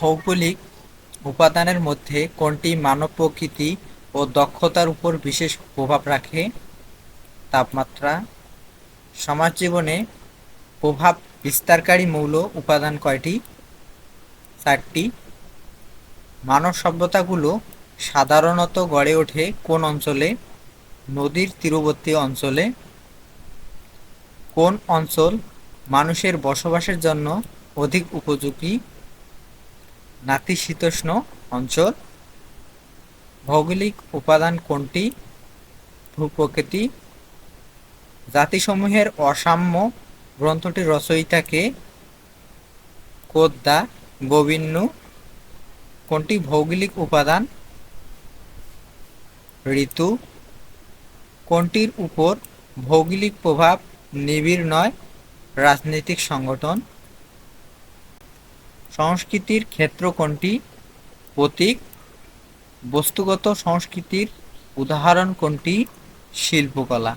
ভৌগোলিক উপাদানের মধ্যে কোনটি মানব প্রকৃতি ও দক্ষতার উপর বিশেষ প্রভাব রাখে? তাপমাত্রা সমাজ জীবনে প্রভাব বিস্তারকারী মৌল উপাদান কয়টি? চারটি। মানব সভ্যতাগুলো সাধারণত গড়ে ওঠে কোন অঞ্চলে? নদীর তীরবর্তী অঞ্চলে। কোন অঞ্চল মানুষের বসবাসের জন্য অধিক উপযোগী? নাতিশীতোষ্ণ অঞ্চল। ভৌগোলিক উপাদান কোনটি? ভূপ্রকৃতি। জাতিসমূহের অসাম্য গ্রন্থটির রচয়িতাকে কোদ্দা গোবিন্নু কোনটি ভৌগোলিক উপাদান? ঋতু। কোনটির উপর ভৌগোলিক প্রভাব নিবিড় নয়? রাজনৈতিক সংগঠন। সংস্কৃতির ক্ষেত্র কোনটি? প্রতীক বস্তুগত সংস্কৃতির উদাহরণ কোনটি? শিল্পকলা।